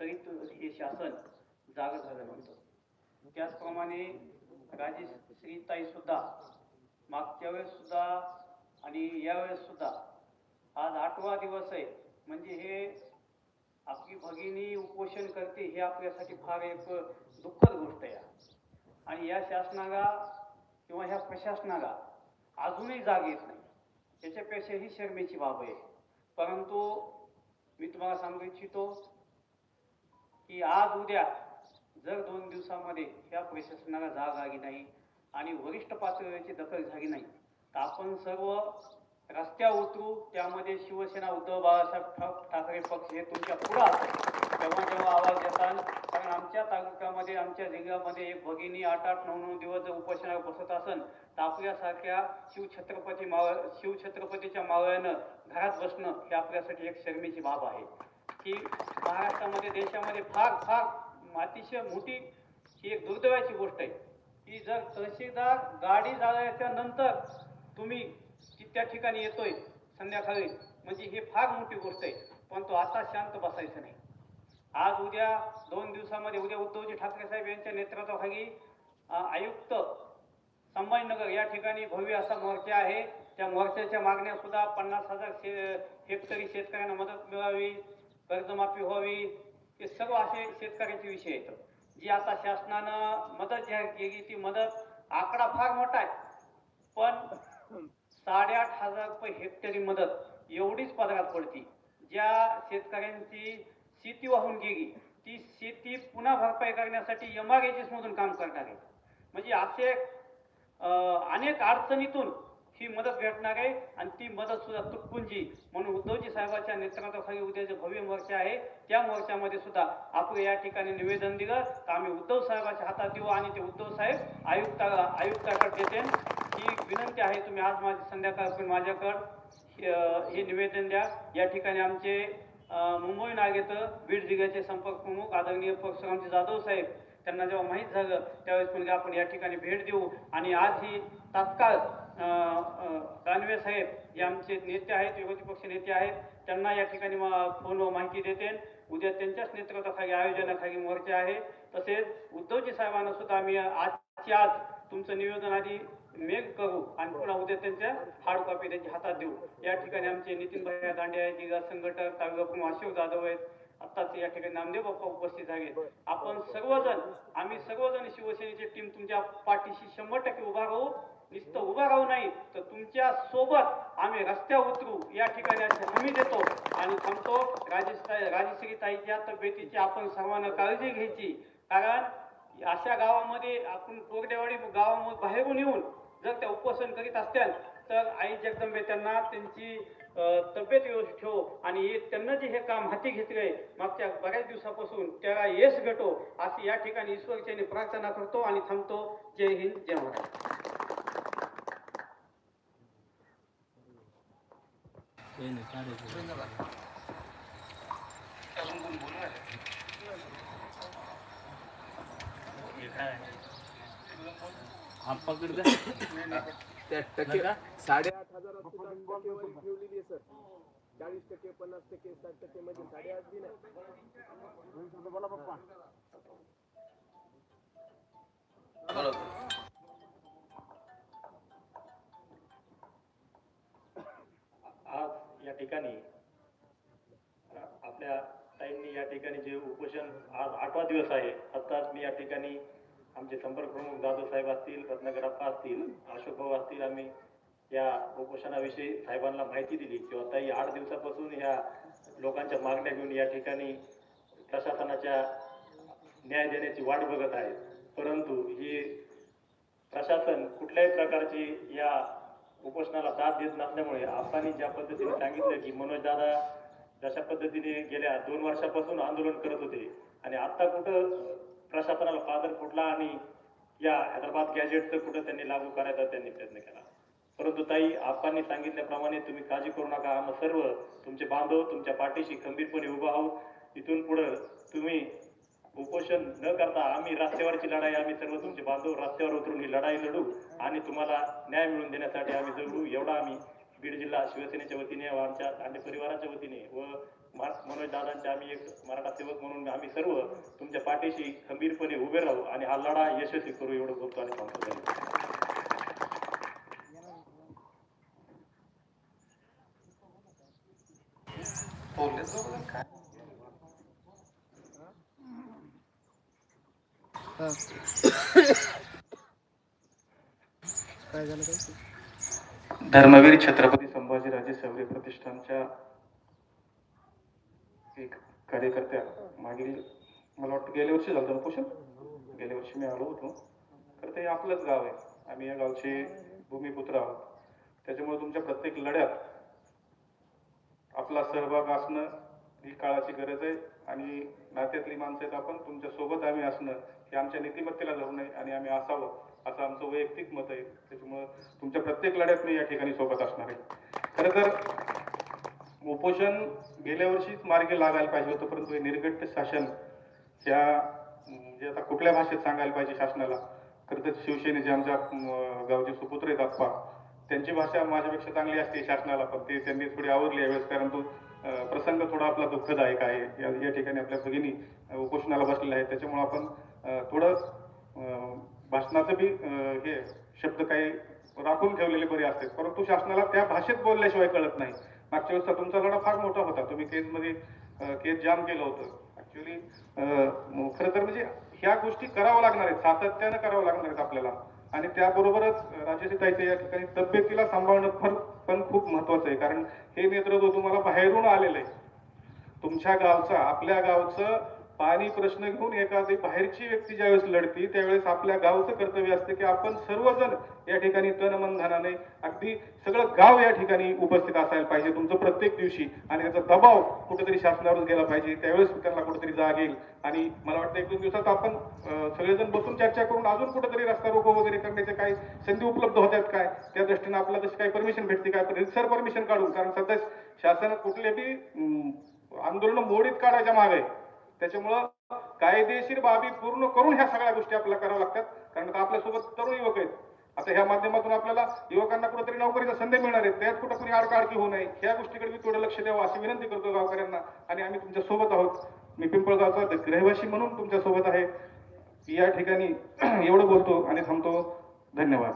तरी हे शासन जागं झालं म्हणतो. त्याचप्रमाणे राजेश्रीताई सुद्धा मागच्या वेळेस सुद्धा आणि यावेळेस सुद्धा आज आठवा दिवस आहे. म्हणजे हे आपली भगिनी उपोषण करते हे आपल्यासाठी फार एक दुःखद गोष्ट आहे. आणि या शासनाला किंवा ह्या प्रशासनाला अजूनही जाग येत नाही. याच्यापेक्षा ही शर्मेची बाब आहे. परंतु मी तुम्हाला सांगू इच्छितो की आज उद्या जर दोन दिवसामध्ये या प्रशासनाला जाग आली नाही आणि वरिष्ठ पातळीची दखल झाली नाही तर आपण सर्व रस्त्या उतरू त्यामध्ये शिवसेना उद्धव बाळासाहेब ठाकरे पक्ष हे तुमच्यापुढे असेल. तेव्हा जेव्हा आवाज देताल कारण आमच्या तालुक्यामध्ये आमच्या जिल्ह्यामध्ये एक भगिनी आठ आठ नऊ नऊ दिवस जर उपोषणावर बसत असन तर आपल्यासारख्या शिवछत्रपती मावळ शिवछत्रपतीच्या मावळ्यानं घरात बसणं हे आपल्यासाठी एक शर्मेची बाब आहे. की महाराष्ट्रामध्ये देशामध्ये फार फार अतिशय मोठी ही एक दुर्दैवाची गोष्ट आहे. की जर तहसीलदार गाडी जाळल्याच्या नंतर तुम्ही त्या ठिकाणी येतोय संध्याकाळी म्हणजे ही फार मोठी गोष्ट आहे. पण तो आता शांत बसायचं नाही. आज उद्या दोन दिवसामध्ये उद्या उद्धवजी ठाकरे साहेब यांच्या नेतृत्वाखाली आयुक्त संभाजीनगर या ठिकाणी भव्य असा मोर्चा आहे. त्या मोर्चाच्या मागण्या सुद्धा पन्नास हजार शे हेक्टरी शेतकऱ्यांना मदत मिळावी. कर्जमाफी व्हावी हे सर्व असे शेतकऱ्यांचे विषय आहेत. जी आता शासनानं मदत जाहीर केली ती मदत आकडा फार मोठा आहे. पण साडेआठ हजार रुपये हेक्टरी मदत एवढीच पदरात पडती. ज्या शेतकऱ्यांची शेती वाहून गेली ती शेती पुन्हा भरपाई करण्यासाठी एम आर मधून काम करणार आहे म्हणजे असे अनेक अडचणीतून ही मदत भेटणार आहे आणि ती मदत सुद्धा तुटपुंजी म्हणून उद्धवजी साहेबांच्या नेतृत्वाखाली उद्या जे भव्य मोर्चा आहे. त्या मोर्चामध्ये सुद्धा आपण या ठिकाणी निवेदन दिलं. तर आम्ही उद्धव साहेबांच्या हातात देऊ आणि ते उद्धव साहेब आयुक्ता आयुक्ताकडे देते ही विनंती आहे तुम्ही आज माझी संध्याकाळपर्यंत माझ्याकडं. हे, निवेदन द्या. या ठिकाणी आमचे मुंबई नागेत बीड जिल्ह्याचे संपर्क प्रमुख आदरणीय परशुरामजी जाधव साहेब त्यांना जेव्हा माहीत झालं त्यावेळेस म्हणजे आपण या ठिकाणी भेट देऊ. आणि आज ही तात्काळ दानवे साहेब जे आमचे नेते आहेत विरोधी पक्ष नेते आहेत. त्यांना या ठिकाणी फोनवर माहिती देते. उद्या त्यांच्याच नेतृत्वाखाली आयोजनाखाली मोर्चा आहे. तसेच उद्धवजी साहेबांना सुद्धा आम्ही आजची आज तुमचं निवेदन आधी मेल करू आणि पुन्हा उद्या त्यांच्या हार्ड कॉपी त्यांच्या हातात देऊ. या ठिकाणी आमचे नितीन भैया दांडे आहेत जिल्हा संघटक तालुका अशोक जाधव आहेत. आत्ताच या ठिकाणी नामदेव बाप्पा उपस्थित झाले. आपण सर्वजण आम्ही सर्वजण शिवसेनेची टीम तुमच्या पाठीशी शंभर टक्के उभा राहू. नुसतं उभं राहू नाही तर तुमच्यासोबत आम्ही रस्त्यावर उतरू या ठिकाणी हमी देतो. आणि थांबतो. राजेश राजेश्री ताईच्या तब्येतीची आपण सर्वांना काळजी घ्यायची. कारण अशा गावामध्ये आपण कोरडेवाडी गावामध्ये बाहेरून येऊन जर त्या उपोषण करीत असतील तर आई जगदंबे त्यांना त्यांची तब्येत व्यवस्थित ठेवो आणि हे त्यांना जे हे काम हाती घेतलंय मागच्या बऱ्याच दिवसापासून त्याला यश भेटो. अशी या ठिकाणी ईश्वरच्याने प्रार्थना करतो आणि थांबतो. जय हिंद जय महाराष्ट्र. त्या टक्के साडेआठ हजार ठेवलेली आहे सर. चाळीस टक्के पन्नास टक्के साठ टक्के म्हणजे साडेआठ बी नाही. आज या ठिकाणी आपल्या ताईंनी या ठिकाणी जे उपोषण आज आठवा दिवस आहे आत्ताच मी या ठिकाणी आमचे संपर्क प्रमुख जाधव साहेब असतील रत्नाकरप्पा असतील अशोक भाऊ असतील आम्ही या उपोषणाविषयी साहेबांना माहिती दिली. किंवा ताई आठ दिवसापासून या लोकांच्या मागण्या घेऊन या ठिकाणी प्रशासनाच्या न्याय देण्याची वाट बघत आहे परंतु ही प्रशासन कुठल्याही प्रकारची या उपोषणाला साथ देत नसल्यामुळे आपण ज्या पद्धतीने सांगितलं की मनोज दादा जशा पद्धतीने गेल्या दोन वर्षापासून आंदोलन करत होते आणि आता कुठं प्रशासनाला पादर फुटला आणि या हैदराबाद गॅजेटचं कुठं त्यांनी लागू करायचा त्यांनी प्रयत्न केला. परंतु ताई आपण सांगितल्याप्रमाणे तुम्ही काळजी करू नका. आम्ही सर्व तुमचे बांधव तुमच्या पाठीशी खंबीरपणे उभा आहोत. इथून पुढं तुम्ही उपोषण न करता आम्ही रस्त्यावरची लढाई आम्ही सर्व तुमचे बांधव रस्त्यावर उतरून ही लढाई लढू आणि तुम्हाला न्याय मिळवून देण्यासाठी आम्ही जगू. एवढा आम्ही बीड जिल्हा शिवसेनेच्या वतीने व आमच्या आणि परिवाराच्या वतीने व मनोज दादांचे आम्ही एक मराठा सेवक म्हणून आम्ही सर्व तुमच्या पाठीशी खंबीरपणे उभे राहू आणि हा लढा यशस्वी करू एवढं बोलतो आणि सांगतो धन्यवाद. काय झालं काय धर्मवीर छत्रपती संभाजीराजे सवरे प्रतिष्ठानच्या एक कार्यकर्त्या मागील मला वाटतं गेल्या वर्षी झालं होतं ना पोषण? गेल्या वर्षी मी आलो होतो. तर ते आपलंच गाव आहे. आम्ही या गावचे भूमिपुत्र आहोत. त्याच्यामुळे तुमच्या प्रत्येक लढ्यात आपला सहभाग असणं ही काळाची गरज आहे आणि नात्यातली माणसं आहेत आपण तुमच्यासोबत आम्ही असणं हे आमच्या नीतिमत्तेला धरू नये आणि आम्ही असावं असं आमचं वैयक्तिक मत आहे. त्याच्यामुळं तुमच्या प्रत्येक लढ्यात मी या ठिकाणी सोबत असणार आहे. खरं तर उपोषण गेल्या वर्षीच मार्गे लागायला पाहिजे होतं परंतु हे निर्गट शासन ह्या म्हणजे आता कुठल्या भाषेत सांगायला पाहिजे शासनाला? खरं तर शिवसेनेचे आमच्या गावचे सुपुत्र आहेत आप्पा त्यांची भाषा माझ्यापेक्षा चांगली असते शासनाला पण ते त्यांनी थोडी आवडली यावेळेस कारण तो प्रसंग थोडा आपला दुःखदायक आहे. या ठिकाणी आपल्या भगिनी उपोषणाला बसलेल्या आहेत. त्याच्यामुळे आपण थोडं भाषणाचं बी हे शब्द काही राखून ठेवलेले बरे असतात. परंतु शासनाला त्या भाषेत बोलल्याशिवाय कळत नाही. मागच्या वेळेसचा तुमचा लढा फार मोठा होता. तुम्ही केसमध्ये केस जाम केलं होतं. ऍक्च्युली खरं तर म्हणजे ह्या गोष्टी कराव्या लागणार आहेत. सातत्यानं कराव्या लागणार आहेत आपल्याला. आणि त्याबरोबरच राजेशताईच्या या ठिकाणी तब्येतीला सांभाळणं फार पण खूप महत्वाचं आहे. कारण हे नेतृत्व तुम्हाला बाहेरून आलेलं आहे. तुमच्या गावचं आपल्या गावचं पाणी प्रश्न घेऊन एखादी बाहेरची व्यक्ती ज्यावेळेस लढती त्यावेळेस आपल्या गावचं कर्तव्य असतं की आपण सर्वजण या ठिकाणी तन मन धनाने अगदी सगळं गाव या ठिकाणी उपस्थित असायला पाहिजे तुमचं प्रत्येक दिवशी. आणि त्याचा दबाव कुठेतरी शासनावर गेला पाहिजे. त्यावेळेस त्यांना कुठेतरी जाग येईल. आणि मला वाटतं एक दोन दिवसात आपण सगळेजण बसून चर्चा करून अजून कुठेतरी रस्ता रोको वगैरे करण्याचे काही संधी उपलब्ध होत्यात काय? त्या दृष्टीने आपल्याला तशी काही परमिशन भेटते काय रितसर परमिशन काढून कारण सध्या शासन कुठले बी आंदोलन मोडीत काढायच्या मागे त्याच्यामुळं कायदेशीर बाबी पूर्ण करून ह्या सगळ्या गोष्टी आपल्याला कराव्या लागतात. कारण आता आपल्यासोबत तरुण युवक आहेत. आता ह्या माध्यमातून आपल्याला युवकांना कुठेतरी नोकरीचा संधी मिळणार आहे. त्यात कुठं कुणी आडकाडकी होऊ नये. ह्या गोष्टीकडे मी थोडं लक्ष द्यावं अशी विनंती करतो गावकऱ्यांना. आणि आम्ही तुमच्यासोबत आहोत. मी पिंपळगावचा रहिवासी म्हणून तुमच्यासोबत आहे. या ठिकाणी एवढं बोलतो आणि थांबतो. धन्यवाद.